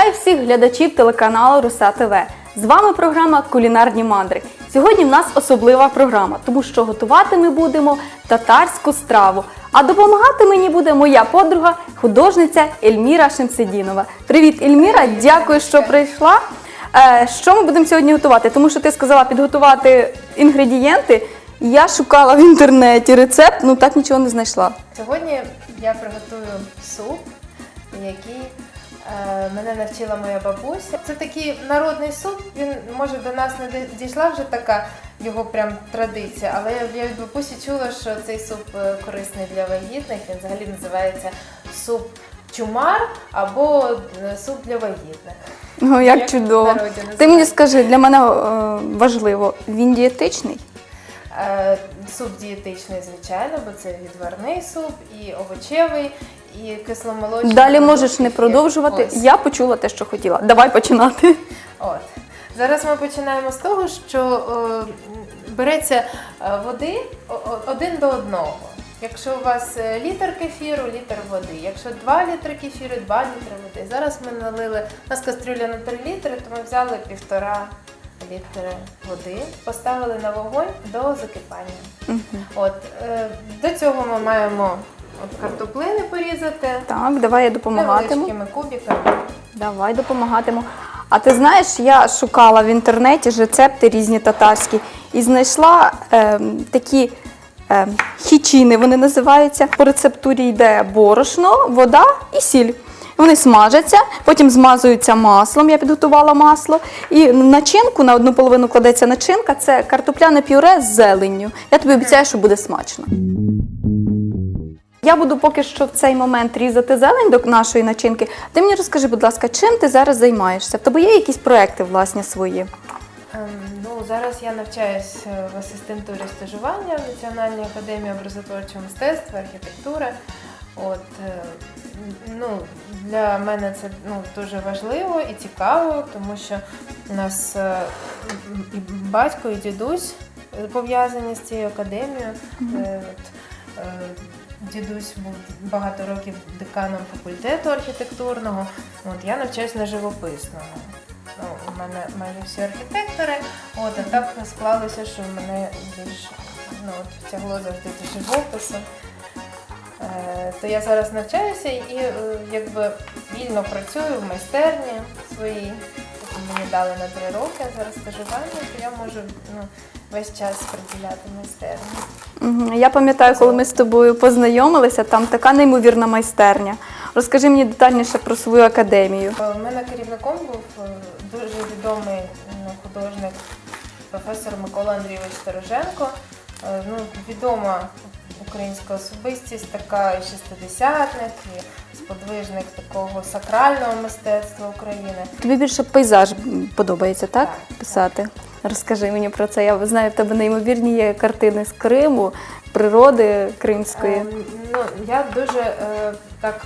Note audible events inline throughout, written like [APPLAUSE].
Вітаю всіх глядачів телеканалу Руса ТВ. З вами програма Кулінарні мандри. Сьогодні в нас особлива програма, тому що готувати ми будемо татарську страву. А допомагати мені буде моя подруга, художниця Ельміра Шемсидінова. Привіт, Ельміра! Дякую, що прийшла. Е, Що ми будемо сьогодні готувати? Тому що ти сказала підготувати інгредієнти. Я шукала в інтернеті рецепт, ну так нічого не знайшла. Сьогодні я приготую суп, який мене навчила моя бабуся. Це такий народний суп. Він може до нас не дійшла вже така його прям традиція, але я від бабусі чула, що цей суп е, корисний для вагітних. Він взагалі називається суп чумар або е, суп для вагітних. Ну, як, Як чудово. Ти мені скажи, для мене е, важливо, він дієтичний? Е, Суп дієтичний, звичайно, бо це відварний суп, і овочевий, і кисломолочний. Далі можеш не продовжувати. Ось. Я почула те, що хотіла. Давай починати. От. Зараз ми починаємо з того, що е, береться е, води о- о- один до одного. Якщо у вас е, літр кефіру, літр води. Якщо 2 літри кефіру, 2 літри води. Зараз ми налили, у нас кастрюля на 3 літри, то ми взяли півтора літри води, поставили на вогонь до закипання. От, е, до цього ми маємо от, картоплини порізати Так, давай я допомагатиму. невеличкими кубиками. Давай допомагатиму. А ти знаєш, я шукала в інтернеті ж рецепти різні татарські і знайшла ем, такі ем, хічини, вони називаються. По рецептурі йде борошно, вода і сіль. Вони смажаться, потім змазуються маслом. Я підготувала масло. І начинку на одну половину кладеться начинка. Це картопляне пюре з зеленню. Я тобі обіцяю, що буде смачно. Я буду поки що в цей момент різати зелень до нашої начинки. Ти мені розкажи, будь ласка, чим ти зараз займаєшся? В тебе є якісь проекти власні свої? Ем, Ну, зараз я навчаюсь е, в асистентурі стажування в Національній академії образотворчого мистецтва, архітектури. От, е, ну, для мене це ну, дуже важливо і цікаво, тому що у нас е, і батько і дідусь пов'язані з цією академією. Е, От, е, Дідусь був багато років деканом факультету архітектурного. От я навчаюсь на живописному. Ну, у мене майже всі архітектори. От, а так склалося, що в мене більш ну, от, тягло завжди до живопису. Е, то я зараз навчаюся і е, якби вільно працюю в майстерні своїй. Мені дали на три роки, а зараз стажування, то я можу ну, весь час приділяти майстерні. Мгм. Я пам'ятаю, коли ми з тобою познайомилися, там така неймовірна майстерня. Розкажи мені детальніше про свою академію. Е, У мене керівником був е, дуже відомий ну, художник, професор Микола Андрійович Стороженко. Е, Ну, відома українська особистість, така шестидесятник, і сподвижник такого сакрального мистецтва України. Тобі більше пейзаж подобається, так? Так, Писати. Розкажи мені про це. Я знаю, в тебе неймовірні є картини з Криму, природи кримської. Е, Ну, я дуже е, так.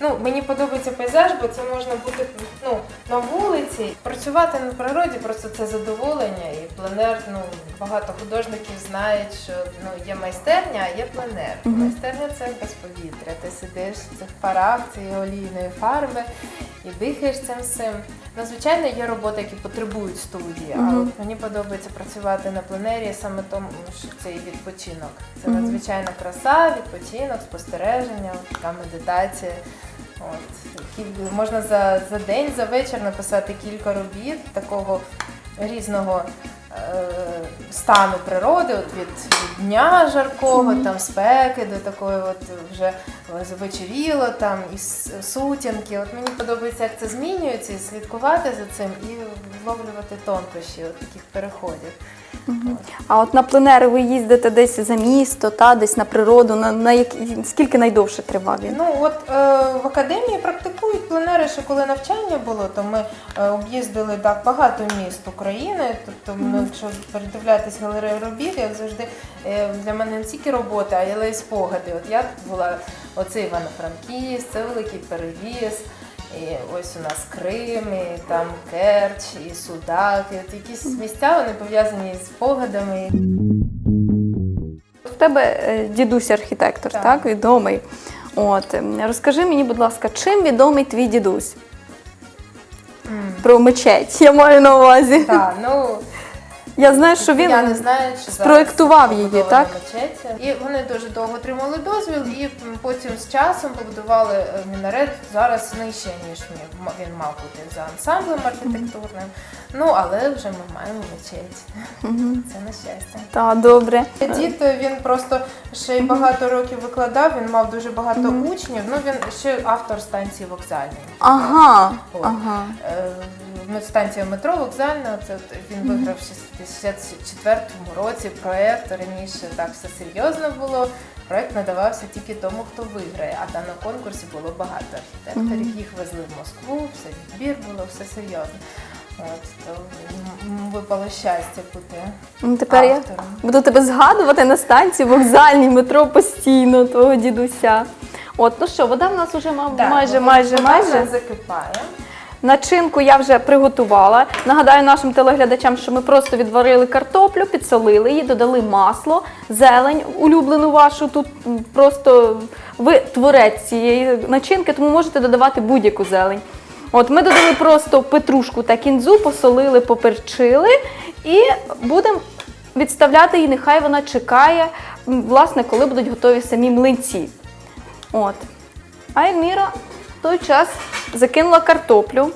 Ну, мені подобається пейзаж, бо це можна бути ну, на вулиці. Працювати на природі просто це задоволення. І пленер, ну, багато художників знають, що ну, є майстерня, а є пленер. Майстерня це без повітря. Ти сидиш в цих парах цієї олійної фарби і дихаєш цим всім. Ну, звичайно, є роботи, які потребують студії, а от мені подобається працювати на пленері саме тому, що це і відпочинок. Це надзвичайна краса, відпочинок, спостереження, така медитація. От, які можна за, за день, за вечір написати кілька робіт такого різного е, стану природи, от від, від дня жаркого, там спеки до такої, от вже вечеріло, там і сутінки. От мені подобається, як це змінюється, і слідкувати за цим і вловлювати тонкощі от таких переходів. А от на пленери ви їздите десь за місто, та десь на природу. На, на як... скільки найдовше тривав він? Ну от е, в академії практикують пленери, ще коли навчання було, то ми е, об'їздили так багато міст України. Тобто, ну, якщо передивлятись галерею робіт, як завжди е, для мене не тільки робота, а й спогади. От я була оце Івано-Франківськ, це великий перевіз. І ось у нас Крим, і там Керч, і Судак, і от якісь місця вони пов'язані з спогадами. В тебе е, дідусь архітектор, так, Так. відомий. От розкажи мені, будь ласка, чим відомий твій дідусь? про мечеть. Я маю на увазі. Так, ну Я знаю, що він я не знаю, чи спроектував зараз її, побудована так? мечеть. І вони дуже довго отримали дозвіл, і потім з часом побудували е, мінарет зараз нижче, ніж мі- м- він мав бути за ансамблем архітектурним. Ну але вже ми маємо мечеть. Це на щастя. Та добре. Дід він просто ще й багато років викладав. Він мав дуже багато учнів. Ну він ще автор станції вокзальної. Ага. От. Ага. Е, Станція метро вокзальна. Це от він виграв в 64-му році проект. Раніше так все серйозно було. Проект надавався тільки тому, хто виграє. А там на конкурсі було багато архітекторів. Їх везли в Москву, все відбір було, все серйозно. От то випало щастя бути Ну, тепер я буду тебе згадувати на станції вокзальній метро постійно, твого дідуся. От, ну що, вода в нас вже мав, Да, майже, вода- майже, вода майже. вже закипає. Начинку я вже приготувала. Нагадаю нашим телеглядачам, що ми просто відварили картоплю, підсолили її, додали масло, зелень, улюблену вашу. Тут просто ви творець цієї начинки, тому можете додавати будь-яку зелень. От ми додали просто петрушку та кінзу, посолили, поперчили і будемо відставляти її. Нехай вона чекає, власне, коли будуть готові самі млинці. От. А Ельміра в той час закинула картоплю.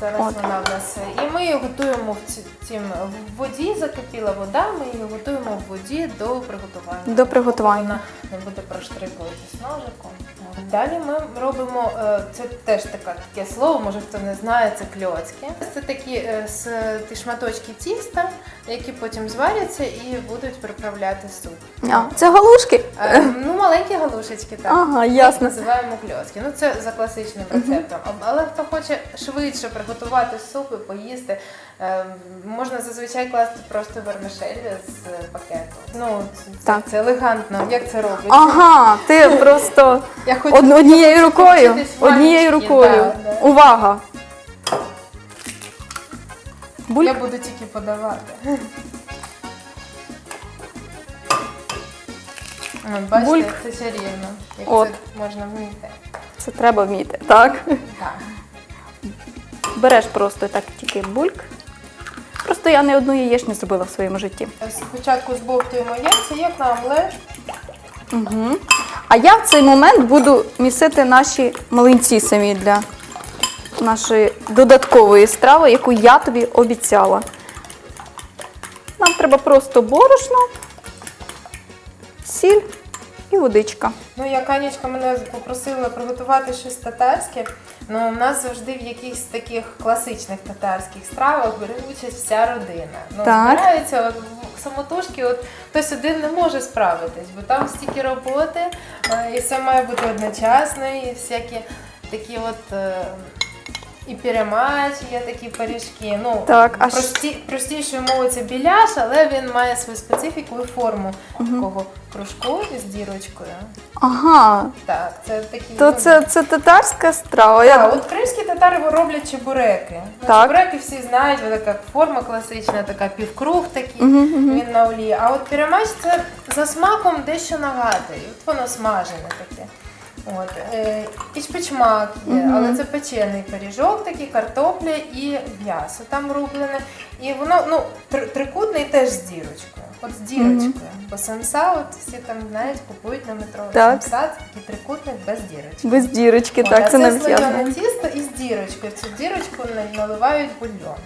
Зараз От. вона в нас. І ми її готуємо в ці- цім в воді, закипіла вода, ми її готуємо в воді до приготування. До приготування. Вона не буде проштрикуватись ножиком. Далі ми робимо, е, це теж таке, таке слово, може хто не знає, це кльоцки. Це такі е, ті шматочки тіста, які потім зваряться і будуть приправляти суп. А, це галушки? Е, Ну, маленькі галушечки, так. Ага, Ми їх називаємо кльоцки. Ну, це за класичним рецептом. Але хто хоче швидше приготувати суп і поїсти, можна зазвичай класти просто вермишель з е, пакету. Ну, Так. це елегантно. Як це робиться? Ага, ти просто [LAUGHS] Я хочу од- однією рукою. Однією рукою. да, да. Увага! Буль... Я буду тільки подавати. От, бачите, Бульк. це чарівно. Як От. це можна вміти. Це треба вміти, так? Так. Береш просто так тільки бульк. Просто я не одну яєчню зробила в своєму житті. Спочатку збовтуємо яйця, як на омлет. Угу. А я в цей момент буду місити наші млинці самі для нашої додаткової страви, яку я тобі обіцяла. Нам треба просто борошно, сіль і водичка. Ну, як Анічка мене попросила приготувати щось татарське, ну у нас завжди в якихось таких класичних татарських стравах бере участь вся родина. Ну, Так. збираються от, самотужки, от хтось один не може справитись, бо там стільки роботи, е, і все має бути одночасно, і всякі такі от. е, І пірамач, є такі пиріжки. Ну, Так, а прості, простішою мовою це біляш, але він має свою специфіку і форму такого кружку із дірочкою. Ага, Так, це такі. то ну, це, це татарська страва. Так, Я... от кримські татари роблять чебуреки. Ну, Так. Чебуреки всі знають, вона така форма класична, така півкруг такий, Мгм, мгм. він на олії. А от пірамач це за смаком дещо нагадує. От воно смажене таке. От, е, і шпичмак є, Мгм. але це печений пиріжок, такий, картопля і м'ясо там рублене. І воно ну, три- трикутний теж з дірочкою. От з дірочкою. Бо самса, от всі там знають, купують на метро. Так. Самса це такий трикутник без дірочки. Без дірочки, От, так, а це це навіть я слоєне тісто із дірочкою. Цю дірочку наливають бульйон,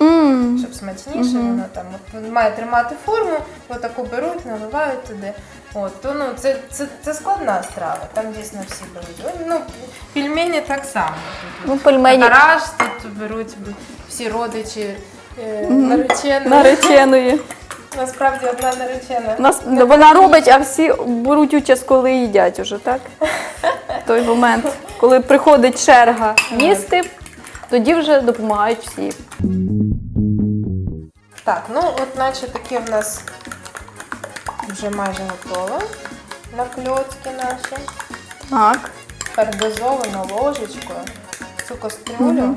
М, щоб смачніше Мгм. воно там от, має тримати форму, отаку беруть, наливають туди. От, то, ну, це, це, це складна страва, там дійсно всі беруть. Ну, пельмені так само. Ну, пельмені Гараж тут беруть всі родичі е, нареченої. нареченої. [LAUGHS] Насправді одна наречена. Нас, вона робить, а всі беруть участь, коли їдять уже, так? Той момент, коли приходить черга їсти, тоді вже допомагають всі. Так, ну от наче таке в нас вже майже готова на кльоцки наші. Так. Фарбизовано ложечкою цю кастрюлю.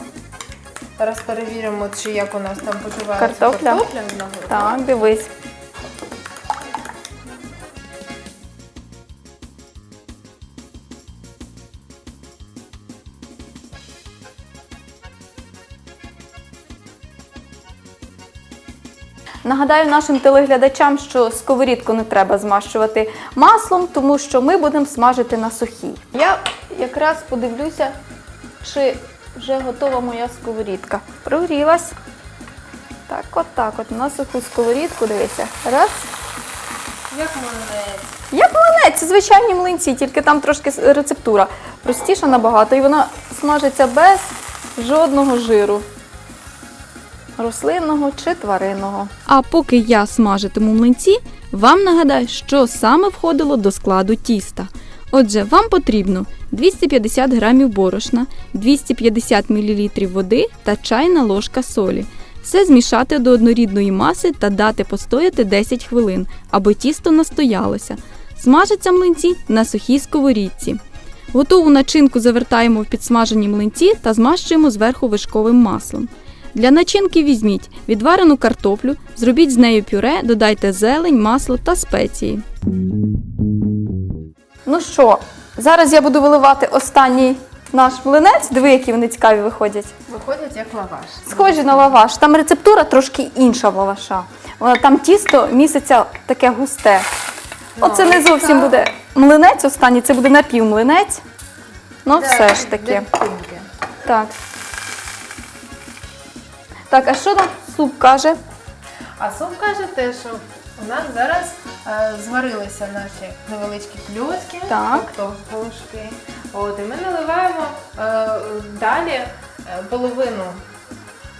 Зараз перевіримо, чи як у нас там почувається Картопля? картопля. Так, дивись. Нагадаю нашим телеглядачам, що сковорідку не треба змащувати маслом, тому що ми будемо смажити на сухій. Я якраз подивлюся, чи вже готова моя сковорідка. Прогрілась. Так, от так, от на суху сковорідку дивися. Раз. Як молодець. Як млинець, звичайні млинці, тільки там трошки рецептура простіша набагато, і вона смажиться без жодного жиру. Рослинного чи тваринного. А поки я смажитиму млинці, вам нагадаю, що саме входило до складу тіста. Отже, вам потрібно 250 грамів борошна, 250 мл води та чайна ложка солі. Все змішати до однорідної маси та дати постояти 10 хвилин, аби тісто настоялося. Смажаться млинці на сухій сковорідці. Готову начинку завертаємо в підсмажені млинці та змащуємо зверху вишковим маслом. Для начинки візьміть відварену картоплю, зробіть з нею пюре, додайте зелень, масло та спеції. Ну що, зараз я буду виливати останній наш млинець. Диви, які вони цікаві виходять. Виходять як лаваш. Схожі на лаваш. Там рецептура трошки інша в лаваша. Вона- Там тісто місяця таке густе. Оце не зовсім буде млинець останній, це буде напівмлинець. Ну, все ж таки. Так. Так, а що там суп каже? А суп каже те, що у нас зараз е, зварилися наші невеличкі кльоцки, Так. тобто галушки. От, і ми наливаємо е, далі е, половину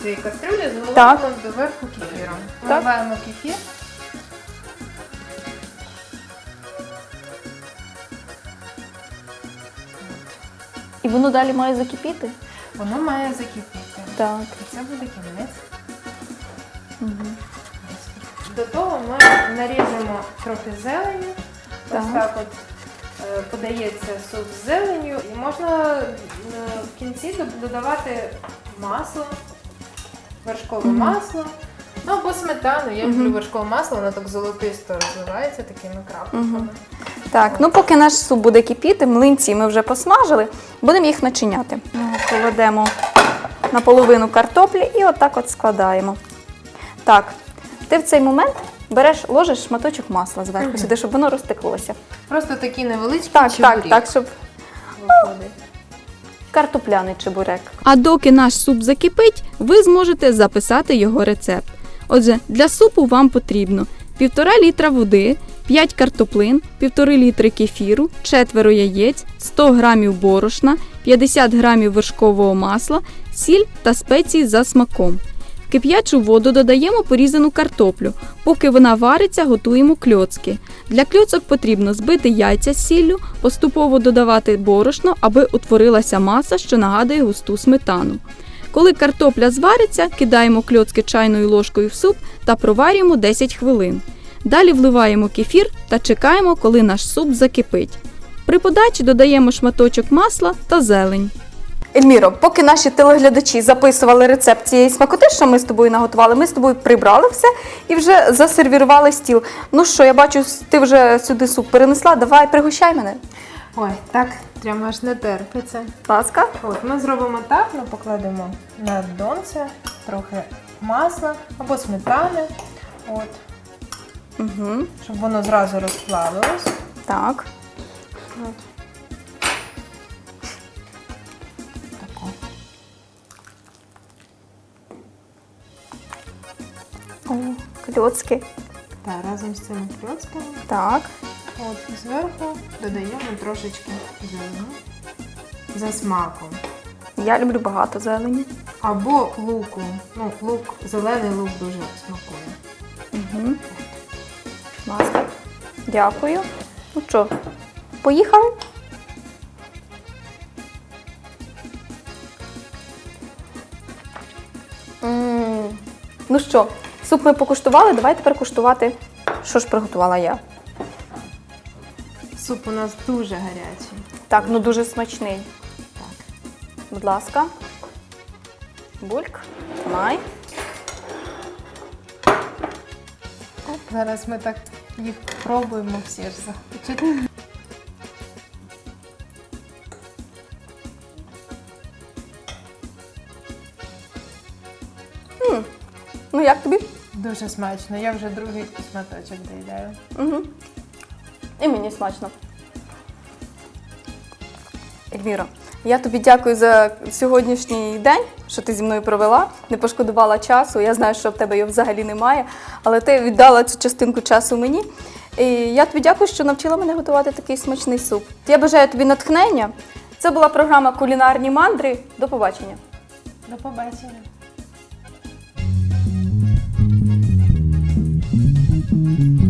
цієї кастрюлі заливаємо Так. доверху кефіром. Так. Наливаємо кефір. І воно далі має закипіти? Воно має закипіти. Так. І це буде кінець. Угу. До того ми наріжемо трохи зелені. Так. Ось так от е, подається суп з зеленю. І можна е, в кінці додавати масло, вершкове масло. Ну або сметану. Я люблю вершкове масло, воно так золотисто розвивається такими крапками. Так, ну поки наш суп буде кипіти, млинці ми вже посмажили, будемо їх начиняти. Покладемо наполовину картоплі і отак от складаємо. Так, ти в цей момент береш, ложиш шматочок масла зверху сюди, щоб воно розтеклося. Просто такі невеличкі Так, так, чебурі так, щоб виходить. картопляний чебурек. А доки наш суп закипить, ви зможете записати його рецепт. Отже, для супу вам потрібно 1,5 літра води, 5 картоплин, 1,5 літри кефіру, 4 яєць, 100 грамів борошна, 50 грамів вершкового масла, сіль та спеції за смаком. В кип'ячу воду додаємо порізану картоплю. Поки вона вариться, готуємо кльоцки. Для кльоцок потрібно збити яйця з сіллю, поступово додавати борошно, аби утворилася маса, що нагадує густу сметану. Коли картопля звариться, кидаємо кльоцки чайною ложкою в суп та проварюємо 10 хвилин. Далі вливаємо кефір та чекаємо, коли наш суп закипить. При подачі додаємо шматочок масла та зелень. Ельміро, поки наші телеглядачі записували рецепт цієї смакоти, що ми з тобою наготували, ми з тобою прибрали все і вже засервірували стіл. Ну що, я бачу, ти вже сюди суп перенесла. Давай, пригощай мене. Ой, так прямо аж не терпиться. Будь ласка. От, ми зробимо так, ми покладемо на донце трохи масла або сметани, от, Угу. щоб воно зразу розплавилось. Так. От. Кльоцки. Та, разом з цими кльоцками. Так. От, і зверху додаємо трошечки зелені за смаком. Я люблю багато зелені. Або луку. Ну, лук, зелений лук дуже смакує. Угу. Ласка. Дякую. Ну що, поїхали? м Ну що, суп ми покуштували, давай тепер куштувати, що ж приготувала я. Суп у нас дуже гарячий. Так, ну дуже смачний. Так. Будь ласка. Бульк. Тримай. Зараз ми так їх пробуємо всі ж захочуть. Ну як тобі? Дуже смачно. Я вже другий шматочок доїдаю. Угу. І мені смачно. Ельвіра, я тобі дякую за сьогоднішній день, що ти зі мною провела, не пошкодувала часу. Я знаю, що в тебе його взагалі немає, але ти віддала цю частинку часу мені. І я тобі дякую, що навчила мене готувати такий смачний суп. Я бажаю тобі натхнення. Це була програма Кулінарні мандри. До побачення. До побачення. Mm-hmm.